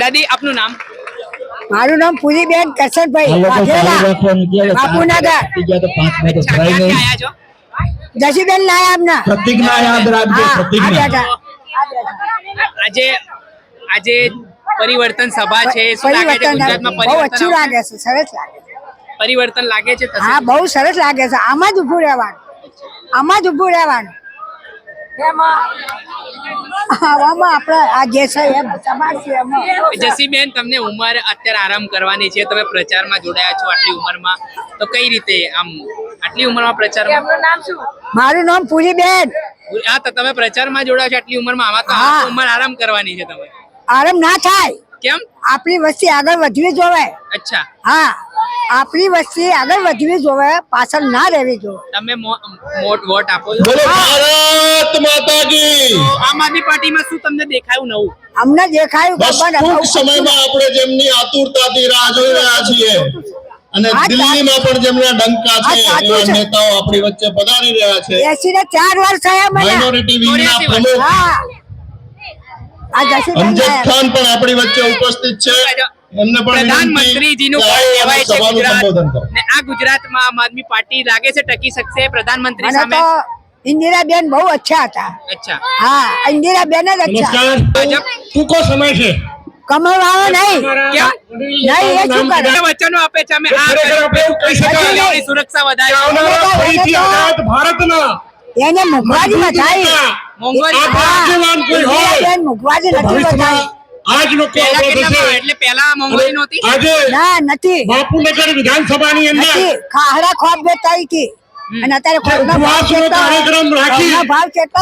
દાદી આપનું નામ? મારું નામ પૂરીબેન કરશનભાઈ. વાઘેલા. બાપુનગર. જસીબેન આપના. પ્રતિજ્ઞા યાદ રાખજો પ્રતિજ્ઞા. આજે આજે પરિવર્તન સભા છે. શું લાગે છે પરિવર્તન બહુ અચ્છું લાગે છે સરસ લાગે છે. પરિવર્તન લાગે છે હા બહુ સરસ લાગે છે. આમાં જ ઉભું રહેવાનું. આમાં જ ઊભું રહેવાનું. આવામાં આપણે આ જે છે એમ સમાજ છે એમાં જસીબેન તમને ઉંમર અત્યારે આરામ કરવાની છે. તમે પ્રચારમાં જોડાયા છો આટલી ઉંમરમાં. તો કઈ રીતે આમ આટલી ઉંમરમાં પ્રચારમાં? મારું નામ પૂરીબેન હા તો તમે પ્રચારમાં જોડાયા છો આટલી ઉંમરમાં. આમાં તો ઉંમર આરામ કરવાની છે તમે. આરામ ના થાય. કેમ? આપણી વસ્તી આગળ વધવી જોવે. અચ્છા. હા. આપણી વસ્તી આગળ વધવી જોવે પાછળ ના રહેવી જોવે તમે મોટ વોટ આપો છો? ભારત માતા આમ આદમી પાર્ટીમાં શું તમને દેખાયું નવું? અમને દેખાયું ટૂંક સમયમાં આપણે જેમની આતુરતાથી રાહ જોઈ રહ્યા છીએ અને દિલ્હીમાં પણ જેમના ડંકા છે એવા નેતાઓ આપણી વચ્ચે પધારી રહ્યા છે. એસી ને ચાર વર્ષ થયા મને. માઇનોરિટી વિંગના પ્રમુખ અમજદ ખાન પણ આપણી વચ્ચે ઉપસ્થિત છે. એમને પણ પ્રધાનમંત્રીજીનું કહેવાય છે ગુજરાત ને આ ગુજરાતમાં આમ આદમી પાર્ટી લાગે છે ટકી શકશે પ્રધાનમંત્રી સામે? ઇન્દિરાબેન બહુ અચ્છા હતા. અચ્છા. હા ઇન્દિરાબેન જ અચ્છા. ભાજપ? ટૂંકો સમય છે. કમળવાળો નહીં. નહીં એ શું કરે? વચનો આપે છે અમે. આ સુરક્ષા વધારી ભારતના એને મુખવાજી ઇન્દિરાબેન મુખવાજી નથી ભવિષ્યમાં બતાવી આ જ લોકો. એટલે પહેલા મોંઘવારી નહોતી? આજે ના નથી. બાપુનગર વિધાનસભાની અંદર બેતાઈ હતી. અને અત્યારે કાર્યક્રમ રાખી?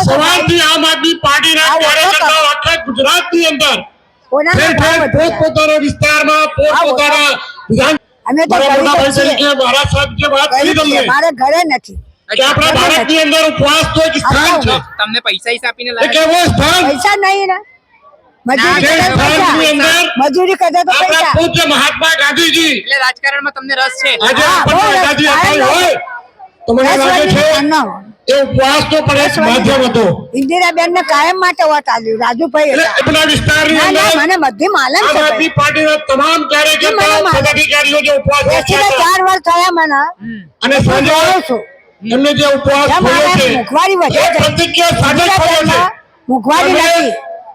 સવારથી આમ આદમી પાર્ટીના કાર્યકર્તાઓ આખા ગુજરાતની અંદર? પોતપોતાના વિસ્તારમાં પોતપોતાના વિધાન અમે તો મારા ઘરે નથી. કે આપણા ભારતની અંદર ઉપવાસ તો એક સ્થાન છે. તમને પૈસા હિસાબ આપીને સ્થાન? પૈસા નહીં ને મજૂરી જે તો પૈસા. આપણા પૂજ્ય મહાત્મા ગાંધીજી. એટલે રાજકારણમાં તમને રસ છે. આજે બહુ આપણને હોય. તો મને લાગે છે? એ ઉપવાસ તો પણ એક માધ્યમ હતો. ઇન્દિરાબેન ને કાયમ માટે વાત આલી રાજુભાઈ એટલે. આપણા વિસ્તારની અંદર મને બધી માલમ છે ભાઈ. પાર્ટીના તમામ કાર્યકર્તાઓ પદાધિકારીઓ જે ઉપવાસ રાખ્યા ને ચાર વર્ષ થયા મને. અને સાંજે છું. એમને જે ઉપવાસ ખોલ્યો મારે છે મુખવારી વધે છે. પ્રતિજ્ઞા સામે ખોલ્યો છે. મુખવારી નથી.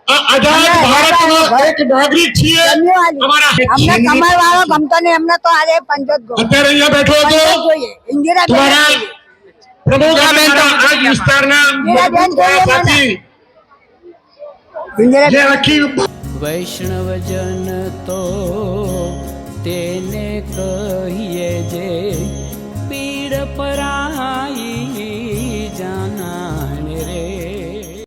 આઝાદ અમે ભારતના આઝાદ એક નાગરિક છીએ જમ્યું અમારા આજે. અમને કમળ વાળો ગમતો નહીં અમને તો આજે પંચોત ગો અત્યારે અહીંયા બેઠો હતો પંચોત જોઈએ ઇન્દિરાબેન તમારા જોઈએ. પ્રમુખ અને બેન તો મારા આ જ વિસ્તારના બેન મજબૂત જોઈએ મને. સાથી જે ઇન્દિરાબેન આખી વૈષ્ણવજન તો તેને કહીએ જે પીડ પરાઈ